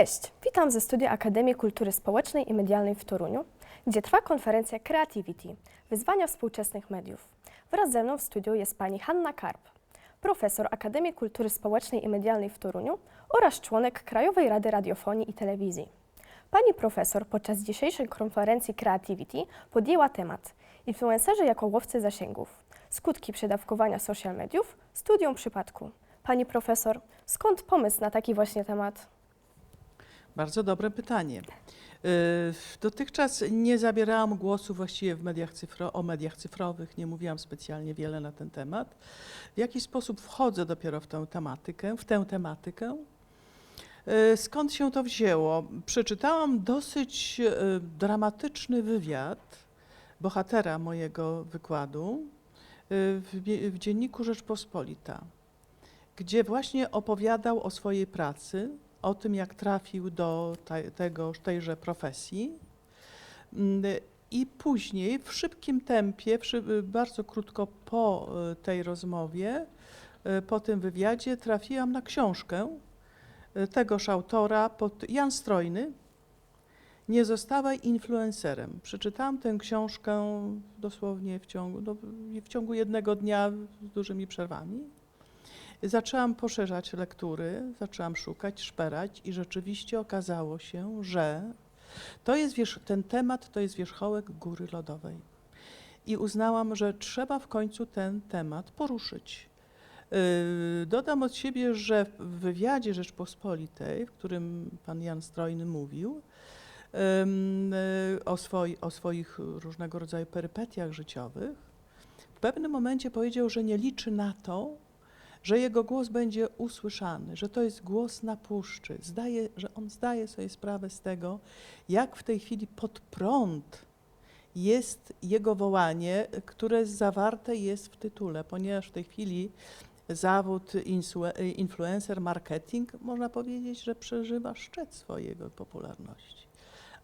Cześć, witam ze studia Akademii Kultury Społecznej i Medialnej w Toruniu, gdzie trwa konferencja Creativity – Wyzwania współczesnych mediów. Wraz ze mną w studiu jest pani Hanna Karp, profesor Akademii Kultury Społecznej i Medialnej w Toruniu oraz członek Krajowej Rady Radiofonii i Telewizji. Pani profesor podczas dzisiejszej konferencji Creativity podjęła temat Influencerzy jako łowcy zasięgów. Skutki przedawkowania social mediów, studium przypadku. Pani profesor, skąd pomysł na taki właśnie temat? Bardzo dobre pytanie. Y, Dotychczas nie zabierałam głosu właściwie w mediach cyfro, o mediach cyfrowych, nie mówiłam specjalnie wiele na ten temat. W jaki sposób wchodzę dopiero w tę tematykę, w tę tematykę? Y, Skąd się to wzięło? Przeczytałam dosyć y, dramatyczny wywiad bohatera mojego wykładu w, w dzienniku Rzeczpospolita, gdzie właśnie opowiadał o swojej pracy, o tym, jak trafił do te, tego, tejże profesji. Mm, I później w szybkim tempie, bardzo krótko po y, tej rozmowie, y, po tym wywiadzie, trafiłam na książkę y, tegoż autora, pod Jan Strojny. Nie zostawaj influencerem. Przeczytałam tę książkę dosłownie w ciągu, no, w ciągu jednego dnia z dużymi przerwami. Zaczęłam poszerzać lektury, zaczęłam szukać, szperać i rzeczywiście okazało się, że to jest wierzch, ten temat to jest wierzchołek góry lodowej. I uznałam, że trzeba w końcu ten temat poruszyć. Yy, Dodam od siebie, że w wywiadzie Rzeczpospolitej, w którym pan Jan Strojny mówił yy, o, swoi, o swoich różnego rodzaju perypetiach życiowych, w pewnym momencie powiedział, że nie liczy na to, że jego głos będzie usłyszany, że to jest głos na puszczy. Zdaje, że on zdaje sobie sprawę z tego, jak w tej chwili pod prąd jest jego wołanie, które zawarte jest w tytule, ponieważ w tej chwili zawód influencer marketing, można powiedzieć, że przeżywa szczyt swojego popularności.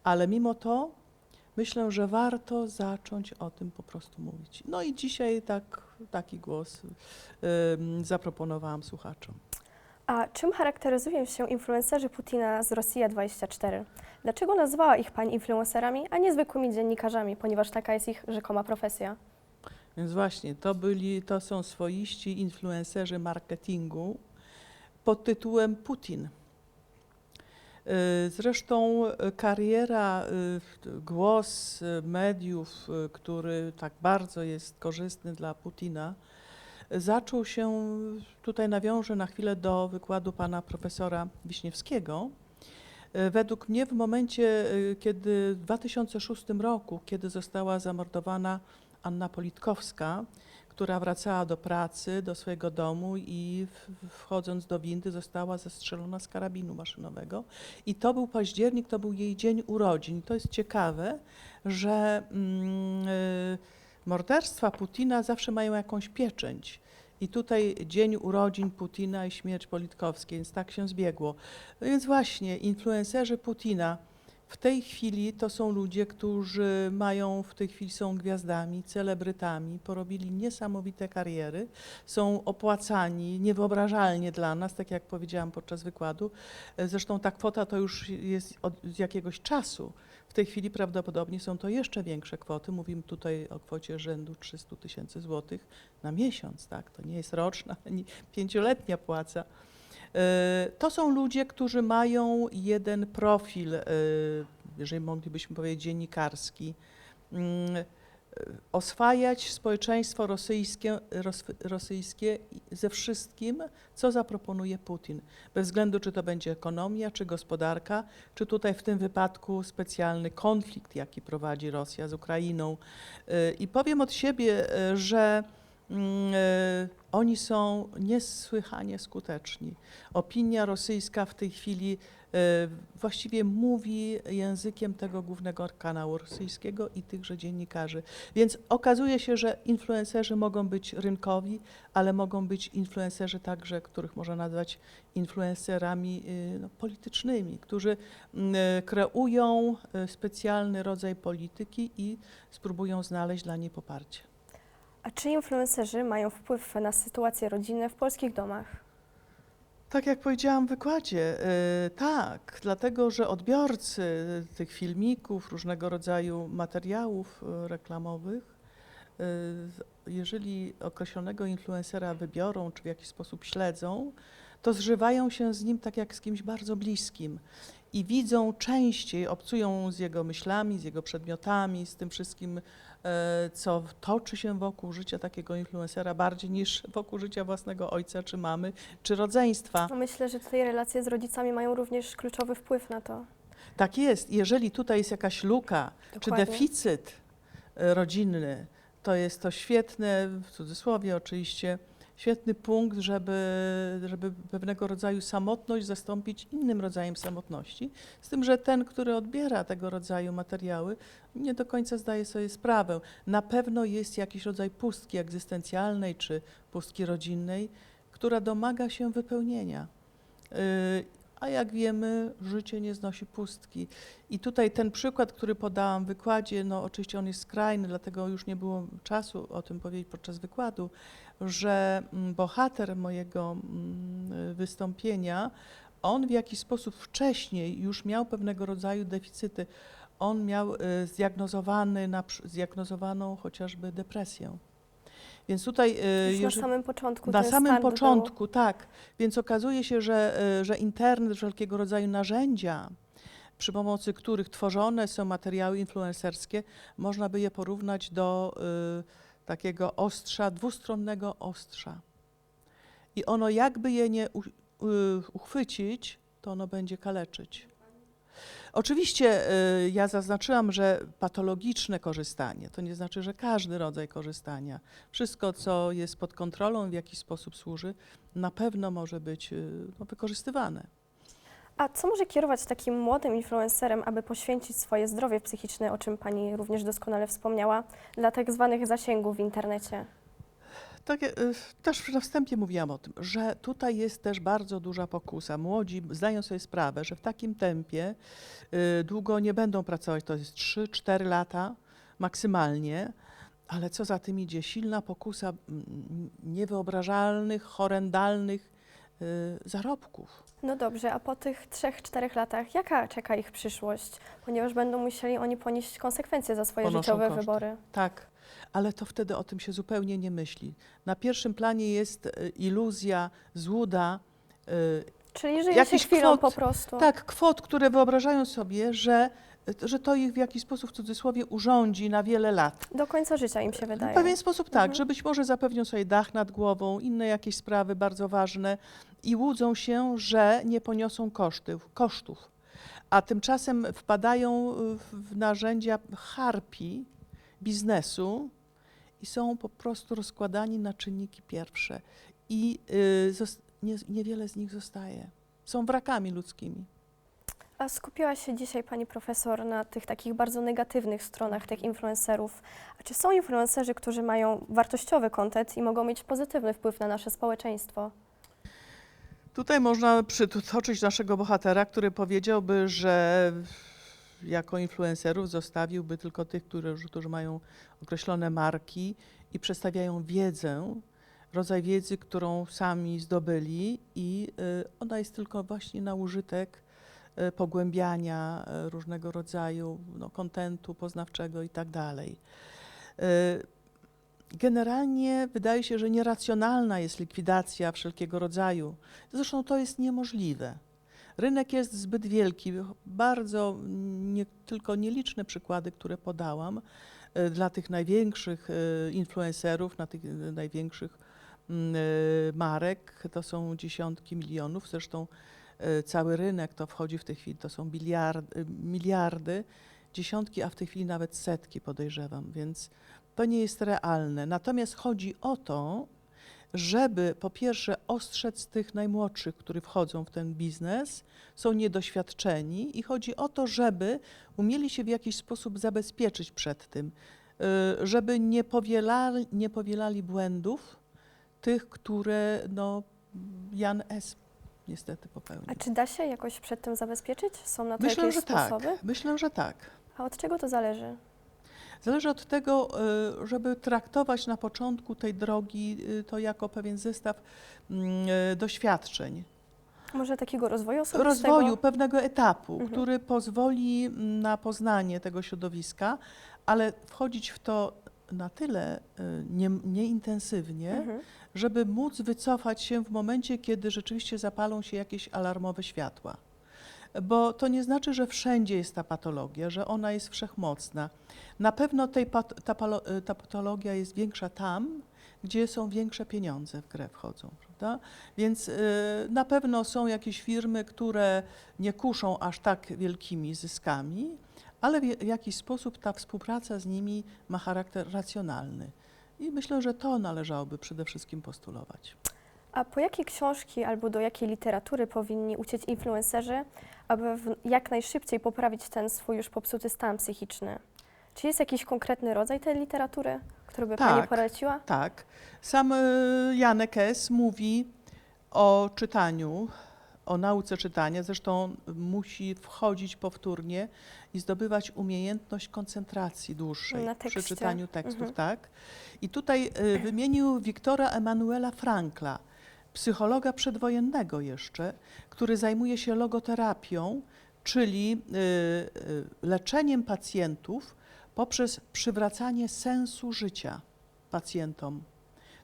Ale mimo to myślę, że warto zacząć o tym po prostu mówić. No i dzisiaj tak, taki głos zaproponowałam słuchaczom. A czym charakteryzują się influencerzy Putina z Rosja 24? Dlaczego nazwała ich pani influencerami, a nie zwykłymi dziennikarzami, ponieważ taka jest ich rzekoma profesja? Więc właśnie, to, byli, to są swoiści influencerzy marketingu pod tytułem Putin. Y, Zresztą y, kariera, y, głos mediów, który tak bardzo jest korzystny dla Putina, zaczął się, tutaj nawiążę na chwilę do wykładu pana profesora Wiśniewskiego. Według mnie w momencie, kiedy w 2006 roku, kiedy została zamordowana Anna Politkowska, która wracała do pracy, do swojego domu i wchodząc do windy została zastrzelona z karabinu maszynowego. I to był październik, to był jej dzień urodzin. To jest ciekawe, że mm, y, morderstwa Putina zawsze mają jakąś pieczęć. I tutaj dzień urodzin Putina i śmierć Politkowskiej, więc tak się zbiegło. No Więc właśnie, influencerzy Putina w tej chwili to są ludzie, którzy mają, w tej chwili są gwiazdami, celebrytami, porobili niesamowite kariery, są opłacani niewyobrażalnie dla nas, tak jak powiedziałam podczas wykładu. Zresztą ta kwota to już jest od jakiegoś czasu. W tej chwili prawdopodobnie są to jeszcze większe kwoty. Mówimy tutaj o kwocie rzędu 300 tysięcy złotych na miesiąc, tak? To nie jest roczna, ani pięcioletnia płaca. E, To są ludzie, którzy mają jeden profil, e, jeżeli moglibyśmy powiedzieć dziennikarski, mm, e, oswajać społeczeństwo rosyjskie, ros, rosyjskie ze wszystkim, co zaproponuje Putin. Bez względu, czy to będzie ekonomia, czy gospodarka, czy tutaj w tym wypadku specjalny konflikt, jaki prowadzi Rosja z Ukrainą. I powiem od siebie, że oni są niesłychanie skuteczni. Opinia rosyjska w tej chwili e, właściwie mówi językiem tego głównego kanału rosyjskiego i tychże dziennikarzy. Więc okazuje się, że influencerzy mogą być rynkowi, ale mogą być influencerzy także, których można nazwać influencerami y, no, politycznymi, którzy mm, e, kreują e, specjalny rodzaj polityki i spróbują znaleźć dla niej poparcie. A czy influencerzy mają wpływ na sytuację rodzinną w polskich domach? Tak jak powiedziałam w wykładzie, y, tak, dlatego że odbiorcy tych filmików, różnego rodzaju materiałów y, reklamowych, y, jeżeli określonego influencera wybiorą czy w jakiś sposób śledzą, to zżywają się z nim tak jak z kimś bardzo bliskim i widzą częściej, obcują z jego myślami, z jego przedmiotami, z tym wszystkim, co toczy się wokół życia takiego influencera bardziej niż wokół życia własnego ojca czy mamy, czy rodzeństwa. No myślę, że tutaj relacje z rodzicami mają również kluczowy wpływ na to. Tak jest. Jeżeli tutaj jest jakaś luka czy Dokładnie. deficyt e, rodzinny, to jest to świetne, w cudzysłowie oczywiście, świetny punkt, żeby, żeby pewnego rodzaju samotność zastąpić innym rodzajem samotności. Z tym, że ten, który odbiera tego rodzaju materiały, nie do końca zdaje sobie sprawę. Na pewno jest jakiś rodzaj pustki egzystencjalnej czy pustki rodzinnej, która domaga się wypełnienia. A jak wiemy, życie nie znosi pustki. I tutaj ten przykład, który podałam w wykładzie, no oczywiście on jest skrajny, dlatego już nie było czasu o tym powiedzieć podczas wykładu, że mm, bohater mojego mm, wystąpienia, on w jakiś sposób wcześniej już miał pewnego rodzaju deficyty. On miał y, zdiagnozowany, zdiagnozowaną chociażby depresję. Więc tutaj, y, Już na samym początku na samym początku, tak. Więc okazuje się, że, y, że internet, wszelkiego rodzaju narzędzia, przy pomocy których tworzone są materiały influencerskie, można by je porównać do y, takiego ostrza, dwustronnego ostrza. I ono jakby je nie u, y, uchwycić, to ono będzie kaleczyć. Oczywiście y, ja zaznaczyłam, że patologiczne korzystanie to nie znaczy, że każdy rodzaj korzystania. Wszystko, co jest pod kontrolą, w jakiś sposób służy, na pewno może być y, no, wykorzystywane. A co może kierować takim młodym influencerem, aby poświęcić swoje zdrowie psychiczne, o czym Pani również doskonale wspomniała, dla tak zwanych zasięgów w internecie? Tak, y, też na wstępie mówiłam o tym, że tutaj jest też bardzo duża pokusa. Młodzi zdają sobie sprawę, że w takim tempie y, długo nie będą pracować, to jest 3-4 lata maksymalnie, ale co za tym idzie, silna pokusa niewyobrażalnych, horrendalnych y, zarobków. No dobrze, a po tych trzech, czterech latach jaka czeka ich przyszłość? Ponieważ będą musieli oni ponieść konsekwencje za swoje Ponoszą życiowe koszty. wybory. Tak, ale to wtedy o tym się zupełnie nie myśli. Na pierwszym planie jest y, iluzja, złuda, y, Czyli żyje się chwilą kwot- po prostu. Tak, kwot, które wyobrażają sobie, że, że to ich w jakiś sposób w cudzysłowie urządzi na wiele lat. Do końca życia im się W wydaje. pewien sposób tak, Mhm. że być może zapewnią sobie dach nad głową, inne jakieś sprawy bardzo ważne i łudzą się, że nie poniosą kosztów. kosztów. A tymczasem wpadają w, w narzędzia harpi biznesu i są po prostu rozkładani na czynniki pierwsze. I y, nie, niewiele z nich zostaje. Są wrakami ludzkimi. A skupiła się dzisiaj Pani Profesor na tych takich bardzo negatywnych stronach tych influencerów. A czy są influencerzy, którzy mają wartościowy kontent i mogą mieć pozytywny wpływ na nasze społeczeństwo? Tutaj można przytoczyć naszego bohatera, który powiedziałby, że jako influencerów zostawiłby tylko tych, którzy, którzy mają określone marki i przedstawiają wiedzę, rodzaj wiedzy, którą sami zdobyli i y, ona jest tylko właśnie na użytek y, pogłębiania y, różnego rodzaju no, kontentu poznawczego i tak dalej. Generalnie wydaje się, że nieracjonalna jest likwidacja wszelkiego rodzaju. Zresztą to jest niemożliwe. Rynek jest zbyt wielki. Bardzo nie, tylko nieliczne przykłady, które podałam e, dla tych największych e, influencerów, na tych e, największych mm, marek, to są dziesiątki milionów. Zresztą cały rynek to wchodzi w tej chwili, to są biliard, miliardy, dziesiątki, a w tej chwili nawet setki podejrzewam, więc to nie jest realne. Natomiast chodzi o to, żeby po pierwsze ostrzec tych najmłodszych, którzy wchodzą w ten biznes, są niedoświadczeni i chodzi o to, żeby umieli się w jakiś sposób zabezpieczyć przed tym, y, żeby nie powielali, nie powielali błędów tych, które no, Jan S. niestety popełnił. A czy da się jakoś przed tym zabezpieczyć? Są na to Myślę, jakieś że tak. sposoby? Myślę, że tak. A od czego to zależy? Zależy od tego, y, żeby traktować na początku tej drogi y, to jako pewien zestaw mm, y, doświadczeń. Może takiego rozwoju osobistego? rozwoju, pewnego etapu, Mhm. który pozwoli mm, na poznanie tego środowiska, ale wchodzić w to na tyle y, nie, nieintensywnie, Mhm. żeby móc wycofać się w momencie, kiedy rzeczywiście zapalą się jakieś alarmowe światła. Bo to nie znaczy, że wszędzie jest ta patologia, że ona jest wszechmocna. Na pewno tej pat, ta, y, ta patologia jest większa tam, gdzie są większe pieniądze w grę wchodzą, prawda? Więc y, na pewno są jakieś firmy, które nie kuszą aż tak wielkimi zyskami, ale w jakiś sposób ta współpraca z nimi ma charakter racjonalny. I myślę, że to należałoby przede wszystkim postulować. A po jakie książki albo do jakiej literatury powinni uciec influencerzy, aby jak najszybciej poprawić ten swój już popsuty stan psychiczny? Czy jest jakiś konkretny rodzaj tej literatury, który by Pani Tak. poleciła? Tak. Sam y, Janek S. mówi o czytaniu, o nauce czytania. Zresztą musi wchodzić powtórnie i zdobywać umiejętność koncentracji dłuższej przy czytaniu tekstów. Mhm. Tak. I tutaj y, wymienił Wiktora Emanuela Frankla, psychologa przedwojennego jeszcze, który zajmuje się logoterapią, czyli y, y, leczeniem pacjentów poprzez przywracanie sensu życia pacjentom.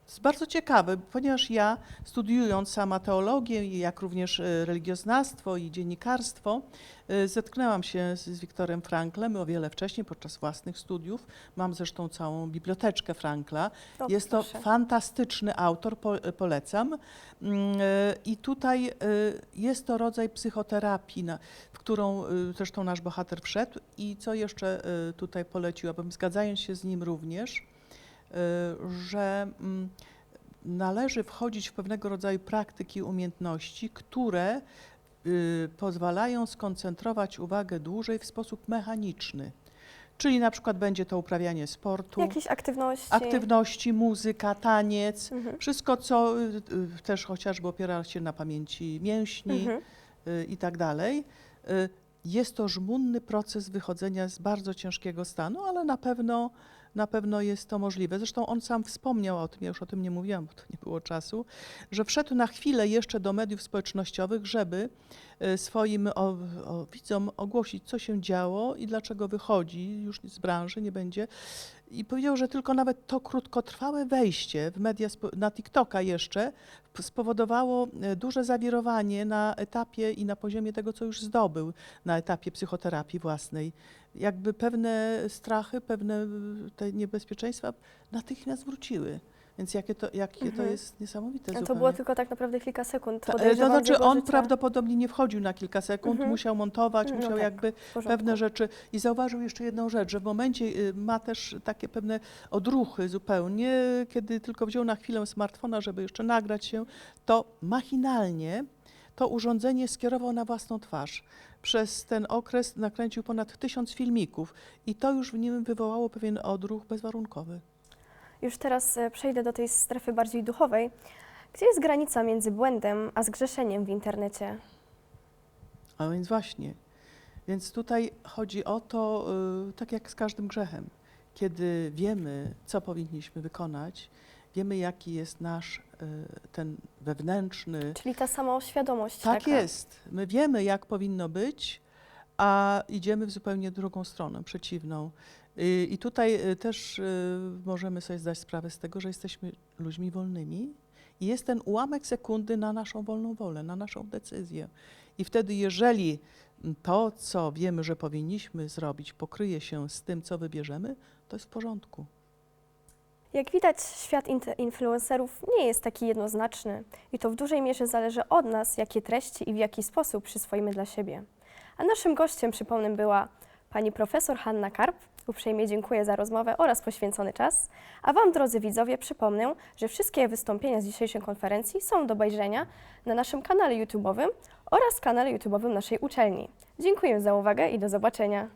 Jest bardzo ciekawe, ponieważ ja studiując sama teologię, jak również e, religioznawstwo i dziennikarstwo, e, zetknęłam się z, z Wiktorem Franklem o wiele wcześniej podczas własnych studiów. Mam zresztą całą biblioteczkę Frankla. O, Jest to fantastyczny autor, po, polecam. Mm, e, I tutaj e, jest to rodzaj psychoterapii, w którą e, zresztą nasz bohater wszedł. I co jeszcze e, tutaj poleciłabym, zgadzając się z nim również, e, że mm, należy wchodzić w pewnego rodzaju praktyki, umiejętności, które y, pozwalają skoncentrować uwagę dłużej w sposób mechaniczny. Czyli na przykład będzie to uprawianie sportu, Jakieś aktywności? aktywności, muzyka, taniec, Mhm. wszystko, co y, y, też chociażby opiera się na pamięci mięśni Mhm. y, i tak dalej. Y, Jest to żmudny proces wychodzenia z bardzo ciężkiego stanu, ale na pewno, na pewno jest to możliwe. Zresztą on sam wspomniał o tym, ja już o tym nie mówiłam, bo to nie było czasu, że wszedł na chwilę jeszcze do mediów społecznościowych, żeby y, swoim o, o, widzom ogłosić, co się działo i dlaczego wychodzi już z branży, nie będzie. I powiedział, że tylko nawet to krótkotrwałe wejście w media, na TikToka jeszcze spowodowało e, duże zawirowanie na etapie i na poziomie tego, co już zdobył na etapie psychoterapii własnej. Jakby pewne strachy, pewne y, te niebezpieczeństwa natychmiast wróciły. Więc jakie to, jakie to Mhm. jest niesamowite A to było tylko tak naprawdę kilka sekund. Ta- To znaczy on życia. prawdopodobnie nie wchodził na kilka sekund, Mhm. musiał montować, No musiał tak. jakby pewne rzeczy. I zauważył jeszcze jedną rzecz, że w momencie y, ma też takie pewne odruchy zupełnie, kiedy tylko wziął na chwilę smartfona, żeby jeszcze nagrać się, to machinalnie to urządzenie skierował na własną twarz. Przez ten okres nakręcił ponad tysiąc filmików i to już w nim wywołało pewien odruch bezwarunkowy. Już teraz e, przejdę do tej strefy bardziej duchowej. Gdzie jest granica między błędem a zgrzeszeniem w internecie? A więc właśnie. Więc tutaj chodzi o to, y, tak jak z każdym grzechem, kiedy wiemy, co powinniśmy wykonać, wiemy, jaki jest nasz y, ten wewnętrzny. Czyli ta samoświadomość. Tak taka. jest. My wiemy, jak powinno być, a idziemy w zupełnie drugą stronę, przeciwną. Y, I tutaj y, też y, możemy sobie zdać sprawę z tego, że jesteśmy ludźmi wolnymi i jest ten ułamek sekundy na naszą wolną wolę, na naszą decyzję. I wtedy, jeżeli to, co wiemy, że powinniśmy zrobić, pokryje się z tym, co wybierzemy, to jest w porządku. Jak widać, świat influencerów nie jest taki jednoznaczny i to w dużej mierze zależy od nas, jakie treści i w jaki sposób przyswoimy dla siebie. A naszym gościem, przypomnę, była pani profesor Hanna Karp. Uprzejmie dziękuję za rozmowę oraz poświęcony czas. A Wam, drodzy widzowie, przypomnę, że wszystkie wystąpienia z dzisiejszej konferencji są do obejrzenia na naszym kanale YouTube'owym oraz kanale YouTube'owym naszej uczelni. Dziękuję za uwagę i do zobaczenia.